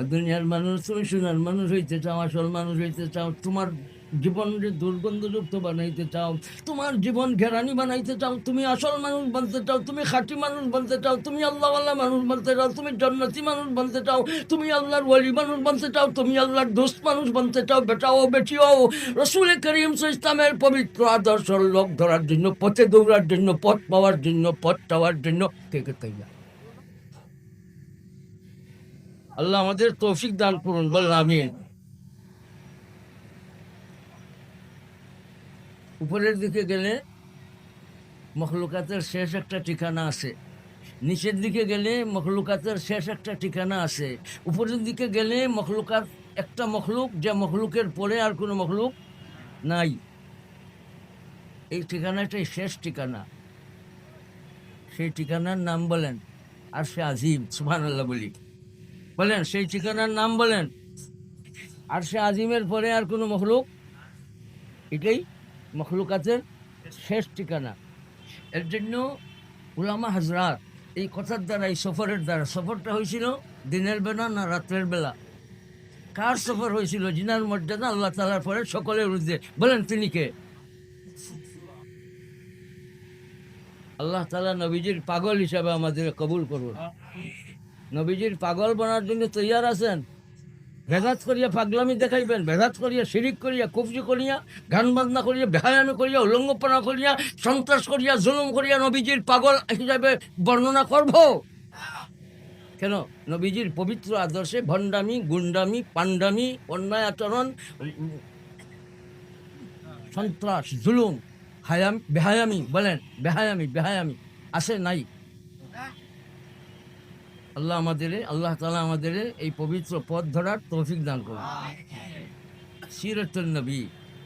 দুনিয়ার মানুষ তুমি সোনার মানুষ হইতে চাও, আসল মানুষ হইতে চাও, তোমার জীবনকে দুর্গন্ধযুক্ত বানাইতে চাও, তোমার জীবন ঘেরানি বানাইতে চাও, তুমি আসল মানুষ বলতে চাও, তুমি খাঁটি মানুষ বলতে চাও, তুমি আল্লাহ আল্লাহ মানুষ বলতে চাও, তুমি জন্নতি মানুষ বলতে চাও, তুমি আল্লাহর ওয়ালি মানুষ বলতে চাও, তুমি আল্লাহর দোস্ত মানুষ বলতে চাও বেটাও বেটিও রসুল করিম ইসলামের পবিত্র আদর্শ লোক ধরার জন্য, পথে দৌড়ার জন্য, পথ পাওয়ার জন্য, পথ পাওয়ার জন্য, কে কে তৈরি আল্লাহ আমাদের তৌফিক দান করুন, বলেন আমিন। উপরের দিকে গেলে মখলুকাতের শেষ একটা ঠিকানা আছে। নিচের দিকে গেলে মখলুকাতের শেষ একটা ঠিকানা আছে। উপরের দিকে গেলে মখলুকাত একটা মখলুক, যে মখলুকের পরে আর কোনো মখলুক নাই। এই ঠিকানাটাই শেষ ঠিকানা। সেই ঠিকানার নাম বলেন আর সে আজিম সুহান আল্লাহ বলি। বলেন, সেই ঠিকানার নাম বলেন। আর সে আজিমের পরে আর কোনো মখলুক? এটাই মখলুকাতের শেষ ঠিকানা। এর জন্য উলামা হাজরাত, এই কথার দ্বারা, এই সফরের দ্বারা, সফরটা হয়েছিল দিনের বেলা না রাত্রের বেলা? কার সফর হয়েছিল? জিনার মর্যাদা আল্লাহ তালার পরে সকলের ঊর্ধ্বে। বলেন, তিনি কে? আল্লাহ তালা নবীজির পাগল হিসাবে আমাদের কবুল করুন। নবীজির পাগল বানার জন্য তৈয়ার আছেন। ভেদাত করিয়া পাগলামি দেখাইবেন ভেদাত করিয়া শিরিক করিয়া কবজি করিয়া গান বাজনা করিয়া, বেহায়ামি করিয়া, উলঙ্গপনা করিয়া, সন্ত্রাস করিয়া, জুলুম করিয়া নবীজির পাগল হিসাবে বর্ণনা করব? কেন? নবীজির পবিত্র আদর্শে ভণ্ডামি গুন্ডামি পাণ্ডামি অন্যায় আচরণ সন্ত্রাস, জুলুম, হায়াম, বেহায়ামি, বলেন, বেহায়ামি বেহায়ামি, আছে নাই? আল্লাহ আমাদের আল্লাহ তালা আমাদের এই পবিত্র পথ ধরার তৌফিক দান করুন। সিরতুল নবী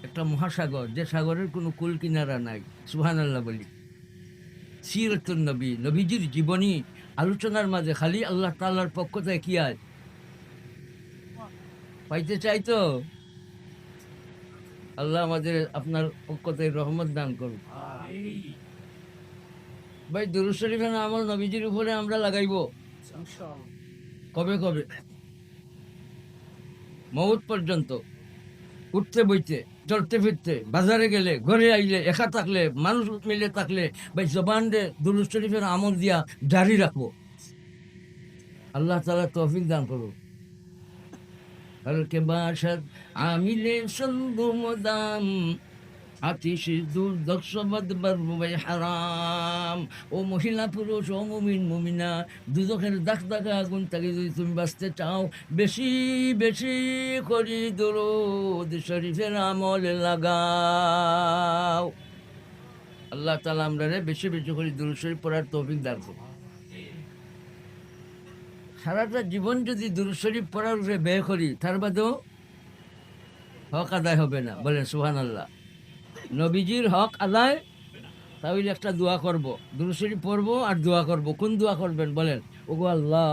একটা মহাসাগর যে সাগরের কোনো কুল কিনারা নাই সুহান আল্লাহ বলি। সিরতুল নবী নবীজির জীবনী আলোচনার মাঝে খালি আল্লাহ তাল্লার পক্ষ থেকে কি আয়? পাইতে চাই তো? আল্লাহ আমাদের আপনার পক্ষ থেকে রহমত দান করুন ভাই দুরুদ শরীফের আমল নবীজির উপরে আমরা লাগাইবো। কবে কবে? মৌত পর্যন্ত। উঠতে বইতে চলতে ফিরতে, বাজারে গেলে, ঘরে আইলে, একা থাকলে, মানুষ মিলে থাকলে, ভাই জবান রে দুরুদ শরীফের আমল দিয়া জারি রাখব। আল্লাহ তালা তৌফিক দান করুন হলকে বাসদ আমিলে সন্দু মদাম আতিশ দুর্দক্ষ বদবর হারাম। ও মহিলা পুরুষ, ও মুমিন, মুমিনা দুদকের দাগ দাগা আগুন থেকে যদি তুমি বাঁচতে চাও, বেশি বেশি করি দরুদ শরীফের আমল লাগাও। আল্লাহ তালা আমরা বেশি বেশি করে দরুদ শরীফ পড়ার তৌফিক দান করুন। সারাটা জীবন যদি দরুদ শরীফ পড়ার উপরে ব্যয় করি, তার বাদেও হক আদায় হবে না। বলেন সুহান আল্লাহ নবীজির হক আদায়, তাহলে একটা দোয়া করব। দরুদ শরীফ পড়ব আর দোয়া করব। কোন দোয়া করবেন বলেন? ওগো আল্লাহ।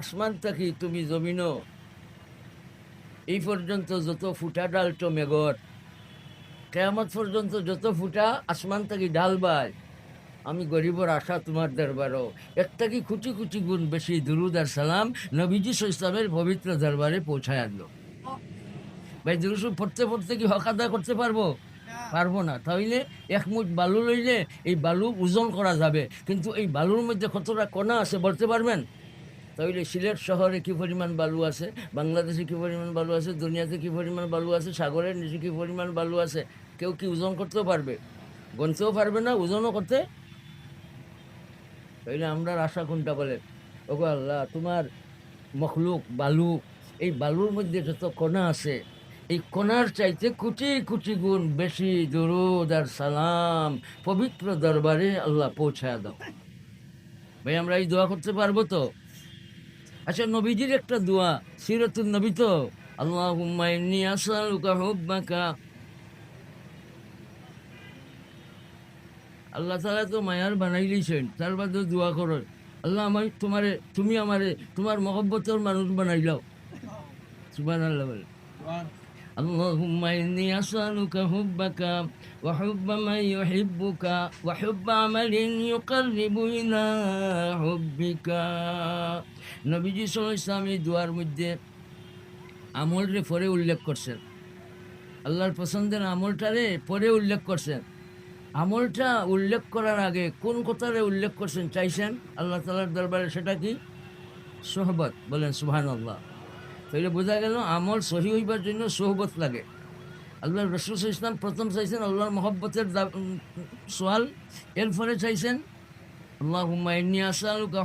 আসমান থাকি তুমি জমিনও, এই পর্যন্ত যত ফুটা ডালটো মেঘর কেয়ামত পর্যন্ত যত ফুটা আসমান থাকি ডাল বাই আমি গরিবর আশা তোমার দরবারও। একটা কি কুচি কুচি গুণ বেশি, দুরুদ আর সালাম নবীজি ইসলামের পবিত্র দরবারে পৌঁছায় আনলো। ভাই দুরুসু পড়তে পড়তে কি হক আদায় করতে পারব? পারব না। তাহলে এক মুঠ বালু লইলে এই বালু ওজন করা যাবে। কিন্তু এই বালুর মধ্যে কতটা কণা আছে বলতে পারবেন? তাহলে সিলেট শহরে কি পরিমাণ বালু আছে? বাংলাদেশে কি পরিমাণ বালু আছে? দুনিয়াতে কি পরিমাণ বালু আছে? সাগরের নিচে কি পরিমাণ বালু আছে? কেউ কি ওজন করতেও পারবে? গনতেও পারবে না ওজনও করতে? তাইলে আমরা আশা কোনটা বলে ওগো আল্লাহ তোমার মখলুক বালু এই বালুর মধ্যে যত কণা আছে এই কণার চাইতে কুচি কুচি গুণ বেশি দরুদ আর সালাম পবিত্র দরবারে আল্লাহ পৌঁছায় দাও। ভাই, আমরা এই দোয়া করতে পারব তো? আচ্ছা নবীজির একটা দোয়া সিরতুল নবী তো? আল্লাহ হুম্মাইনি আসালুকা হুব্বাকা। আল্লাহ তালা তো মায়ার বানাই দিয়েছেন, তার বাদে দোয়া করো। আল্লাহ আমার তোমারে, তুমি আমারে, তোমার মহব্বতের মানুষ বানাইলাও সুবান আল্লাহ বলে। اللهم إني أسألك حبك وحب من يحبك وحب عمل يقرب إلى حبك নবীজি সাল্লাল্লাহু আলাইহি ওয়াসাল্লাম এই দুয়ার মধ্যে আমলরে পরে উল্লেখ করছেন আল্লাহর পছন্দের আমলটারে পরে উল্লেখ করছেন আমলটা উল্লেখ করার আগে কোন কথারে উল্লেখ করছেন চাইছেন আল্লাহ তালার দরবারে সেটা কি সোহবত বলেন সুহান আল্লাহ তাইলে বোঝা গেল, আমল সহি হইবার জন্য সোহবত লাগে। আল্লাহ রসুল ইসলাম প্রথম চাইছেন আল্লাহর মহব্বতের সোয়াল, এরপরে চাইছেন আল্লাহ হুমায়নি আসালুকা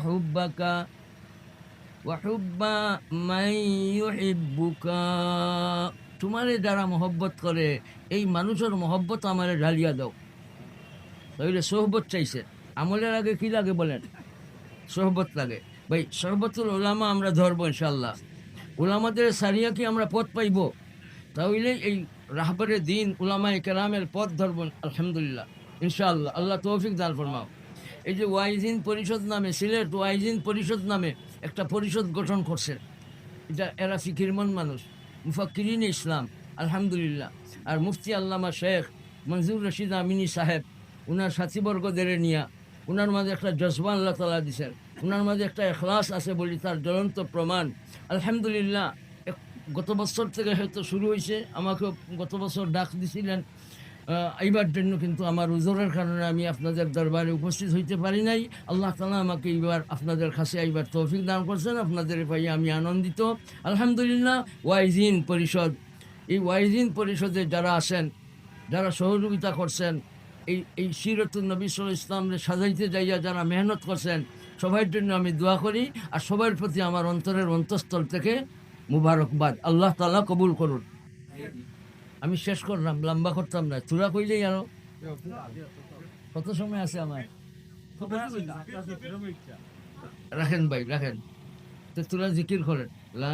তোমারে যারা মহব্বত করে, এই মানুষের মহব্বত আমারে ঢালিয়া দাও। তাহলে সোহবত চাইছে। আমলের আগে কি লাগে বলেন? সোহবত লাগে। ভাই, সহবতুল ওলামা আমরা ধরবো ইনশাল্লাহ ওলামাদের সারিয়া কি আমরা পথ পাইব। তাহলে এই রাহবারে দিন উলামা কেরামের পথ ধরব, আলহামদুলিল্লাহ। ইনশাআল্লাহ, আল্লাহ তৌফিক দান ফরমাও। এই যে ওয়াইজিন পরিষদ নামে, সিলেট ওয়াইজিন পরিষদ নামে একটা পরিষদ গঠন করছে। এটা এরা ফিকিরমন মানুষ, মুফাক্কিরিন ইসলাম, আলহামদুলিল্লাহ। আর মুফতি আল্লামা শেখ মঞ্জুর রশিদ আমিনী সাহেব, উনার সাথীবর্গদের নিয়া, উনার মাঝে একটা জজবা আল্লাহ তালা দিছেন। উনার মাঝে একটা এখলাস আছে বলি, তার জ্বলন্ত প্রমাণ। আলহামদুলিল্লাহ গত বছর থেকে হয়তো শুরু হয়েছে আমাকে গত বছর ডাক দিছিলেন। এইবার জন্য কিন্তু আমার উজোরের কারণে আমি আপনাদের দরবারে উপস্থিত হইতে পারি নাই। আল্লাহ তালা আমাকে এইবার আপনাদের কাছে এইবার তৌফিক দান করছেন, আপনাদের পাই আমি আনন্দিত। আলহামদুলিল্লাহ, ওয়াইজিন পরিষদ, এই ওয়াইজিন পরিষদে যারা আছেন, যারা সহযোগিতা করছেন, এই এই সিরতুল নবী সাল ইসলামরে সাজাইতে যাইয়া যারা মেহনত করছেন সবার জন্য আমি দোয়া করি, আর সবার প্রতি আমার অন্তরের অন্তঃস্থল থেকে মুবারকবাদ। আল্লাহ তালা কবুল করুন। আমি শেষ করলাম, লম্বা করতাম না তুরা কইলেই আরও। কত সময় আছে আমার? রাখেন ভাই, রাখেন। তো তোরা জিকির করেন। লা।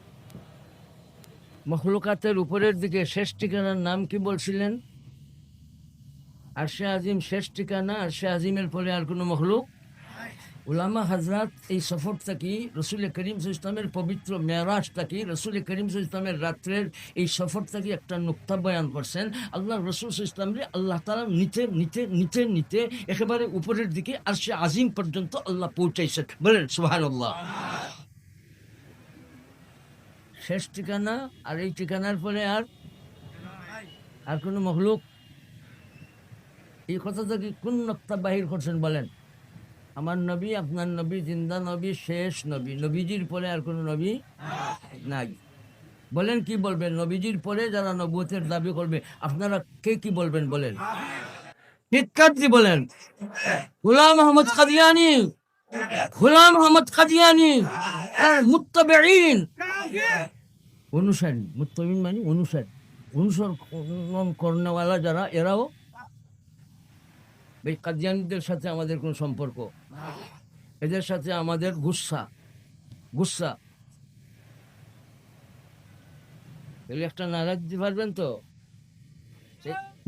মখলুকাতের উপরের দিকে শেষ ঠিকানার নাম কি বলছিলেন? আরশে আজিম শেষ ঠিকানা, আরশে আজিমের পরে আর কোনো মখলুক? উলামা হাজরাত এই সফর থাকি রসুল করিম ইসলামের পবিত্র মেয়ারাজ থাকি রসুল করিম ইসলামের রাত্রের এই সফর থাকি একটা নুক্তা বয়ান করছেন? আল্লাহ রসুল ইসলামরে আল্লাহ তালা নিতে নিতে নিতে নিতে একেবারে উপরের দিকে আর সে আজিম পর্যন্ত আল্লাহ পৌঁছাইছেন। বলেন সুহান আল্লাহ শেষ ঠিকানা আর এই ঠিকানার পরে আর আর কোনো মখলুক? এই কথা থেকে কোন নক্তা বাহির করছেন বলেন। আমার নবী, আপনার নবী, জিন্দা নবী, শেষ নবী, নবীজির পরে আর কোনো নবী নাই। বলেন কি বলবেন? নবীজির পরে যারা নবুয়তের দাবি করবে, আপনারা কে কি বলবেন বলেন? চিৎকার বলেন। গুলাম মোহাম্মদ কাদিয়ানি, গুলাম মোহাম্মদ কাদিয়ানি আর মুত্তাবিঈন অনুসারী, মুত্তাবিন মানে অনুসারী। অনুসরণ করনেওয়ালা যারা, এরাও এই কাদিয়ানিদের সাথে আমাদের কোনো সম্পর্ক। এদের সাথে আমাদের গুসা গুসা। একটা নারাজ দিতে পারবেন তো?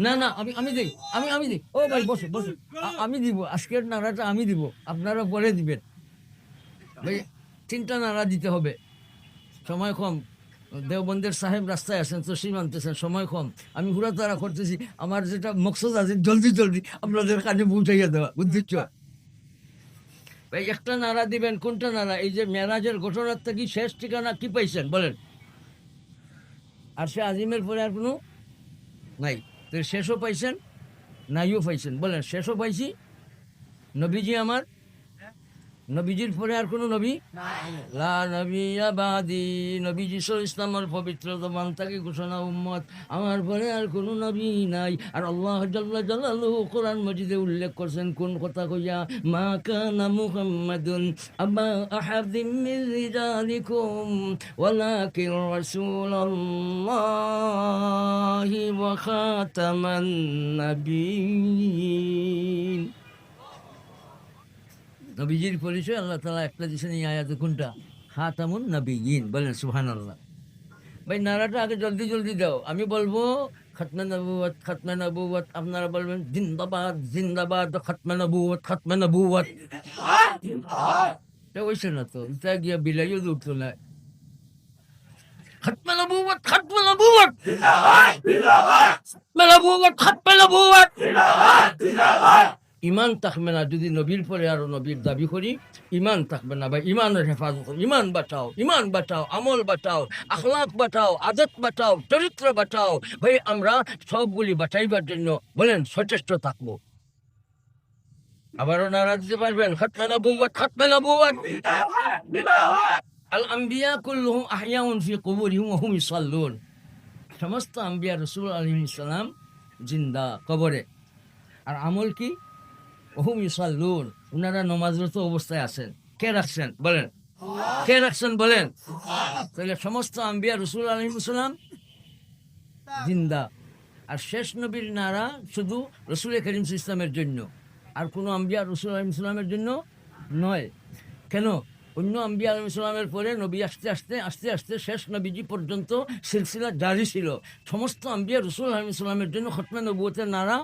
না না, আমি আমি দিই, আমি আমি দিই। ও ভাই, বসো বসো। আমি দিব, আজকের নাড়াটা আমি দিব, আপনারা পরে দিবেন। ভাই, তিনটা নাড়া দিতে হবে। সময় কম। দেওবন্দের সাহেব রাস্তায় আছেন তো সীমান্তেছেন সময় কম। আমি ঘুরা তারা করতেছি, আমার যেটা মকসদ আছে, জলদি জলদি আপনাদের কাছে পৌঁছাইয়া দেওয়া বুঝছিস ভাই, একটা নাড়া দিবেন, কোনটা নাড়া? এই যে মেরাজের ঘটনার থেকে শেষ ঠিকানা কি পাইছেন, বলেন। আর সে আজিমের পরে আর কোনো? নাই। তো শেষও পাইছেন, নাইও পাইছেন, বলেন। শেষও পাইছি, নবীজি আমার নবীজির পরে আর কোনো নবী? লা নবী আবাদি। নবীজি সল ইসলামের পবিত্র জবান থেকে ঘোষণা উম্মত। আমার পরে আর কোনো নবী নাই। আর আল্লাহ জাল্লা জালালুহু কোরআন মজিদে উল্লেখ করছেন কোন কথা কইয়া? মা কানা মুহাম্মাদুন আবা আহাদিম মিন রিজালিকুম ওয়ালাকিন রাসূলুল্লাহি ওয়া খাতামান নাবিয়্যিন নবীজির পরিচয়, আল্লাহ তালা একটা দিয়েছেন এই আয়াতে কোনটা? খাতামুন নবীন বলেন সুহান আল্লাহ ভাই নারাটা আগে জলদি জলদি দাও। আমি বলব, খতমে নবুয়ত খতমে নবুয়ত আপনারা বলবেন, জিন্দাবাদ জিন্দাবাদ, খতমে নবুয়ত খতমে নবুয়ত হয়েছে না তো? এটা গিয়া বিলাইও উঠতো না। খতমে নবুয়ত খতমে নবুয়ত খতমে নবুয়ত খতমে নবুয়ত ইমান থাকবে না যদি নবীর পরে আরও নবীর দাবি করি, ইমান থাকবে না। ভাই ইমানের হেফাজত। ইমান বাঁচাও ইমান বাঁচাও, আমল বাঁচাও, আখলাক বাঁচাও, আদত বাঁচাও, চরিত্র বাঁচাও। ভাই, আমরা সবগুলি বাঁচাইবার জন্য বলেন সচেষ্ট থাকব। আবারও নারা দিতে পারবেন। খতমে নবুয়ত খতমে নবুয়ত আল আম্বিয়া কুল্লুহুম আহইয়াউন ফি কুবুরিহিম হুম ইসাল্লুন। সমস্ত আম্বিয়া রাসূল আলাইহিস সালাম জিন্দা কবরে। আর আমল কি? ওহুম ইসাল্লুন উনারা নমাজরত অবস্থায় আছেন। কে রাখছেন? বলেন। কে রাখছেন? বলেন। তাহলে সমস্ত আম্বিয়া রসুল আলহিমসালাম জিন্দা। আর শেষ নবীর নারা শুধু রসুল করিম ইসলামের জন্য। আর কোনো আম্বিয়া রসুল আলহিম ইসলামের জন্য নয়। কেন? অন্য আম্বিয়া আলম ইসলামের পরে নবী আসতে আসতে আস্তে আস্তে শেষ নবীজি পর্যন্ত সিলসিলা জারি ছিল। সমস্ত আম্বিয়া রসুল আলম ইসলামের জন্য খতমে নবুয়তের নারা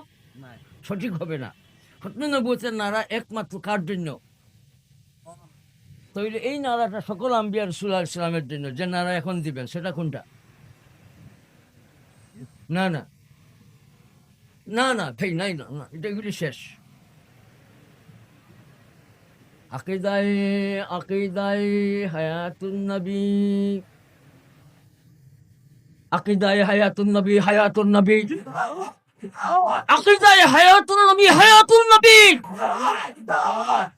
সঠিক হবে না। খতমে নারা একমাত্র তাহলে এই নারাটা সকল ইসলামের জন্য, যে নারা এখন দিবেন, সেটা কোনটা? না না। না না, ভাই, নাই, না না, এটা এগুলি শেষ। আকিদায় আকিদায় হায়াতুন নবী। আকিদায় হায়াতুন নবী হায়াতুন নবী। আকিদায় হায়াতুন নবী হায়াতুন নবী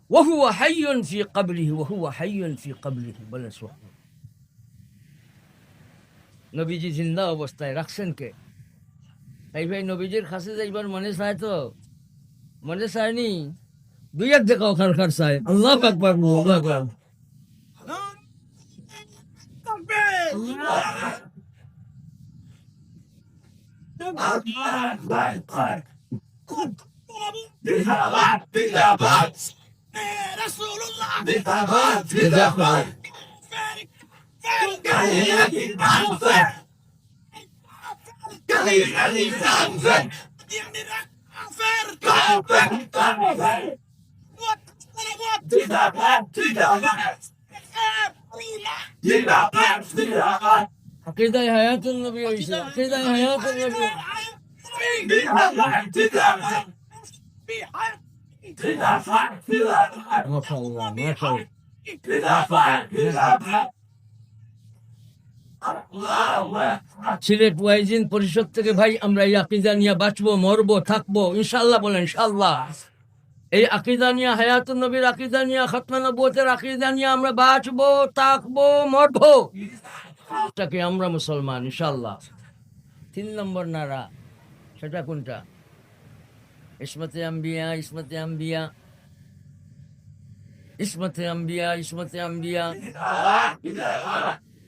وهو حي في قبره وهو حي في قبره বলে সুবহান নবীজি জিন্দা অবস্থায় রাখছেন কে এই ভাই নবীজির কাছে যাইবার মনে চায় তো মনে চায়নি দুই এক দেখা ওখান খার চায় আল্লাহ আকবার আল্লাহ আকবার Did not pass, did not pass, did not pass, did not. আকিদায় হায়াতুন নবী হইছে আকিদায় হায়াতুন নবী মাশাআল্লাহ মাশাআল্লাহ সিলেট ওয়াইজিন পরিষদ থেকে ভাই আমরা এই আকিদা নিয়ে বাঁচবো মরবো থাকব ইনশাল্লাহ বলেন ইনশাল্লাহ এই আকিদা নিয়ে হায়াতুন নবীর আকিদা নিয়ে খতমে নবুয়তের আকিদা নিয়ে আমরা বাঁচবো থাকব মরবো। এটাকে আমরা মুসলমান ইনশাল্লাহ তিন নম্বর নারা, সেটা কোনটা? ইসমতে আম্বিয়া ইসমতে আম্বিয়া। ইসমতে আম্বিয়া ইসমতে আম্বিয়া।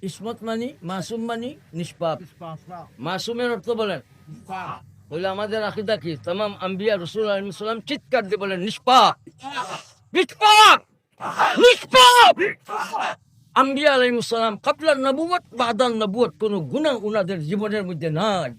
ইসমত মানি, মাসুম মানি, নিষ্পাপ। মাসুমের অর্থ বলেন। বলে আমাদের আকিদা কি? তাম আম্বিয়া রসুল আলমিসাল্লাম চিৎকার দিয়ে বলেন, নিষ্পাপ। নিষ্পাপ! নিষ্পাপ! আম্বিয়া আলাইমুসালাম কাপলার নবুয়ত বাদাল নবুয়ত কোনো গুণা উনাদের জীবনের মধ্যে নাই।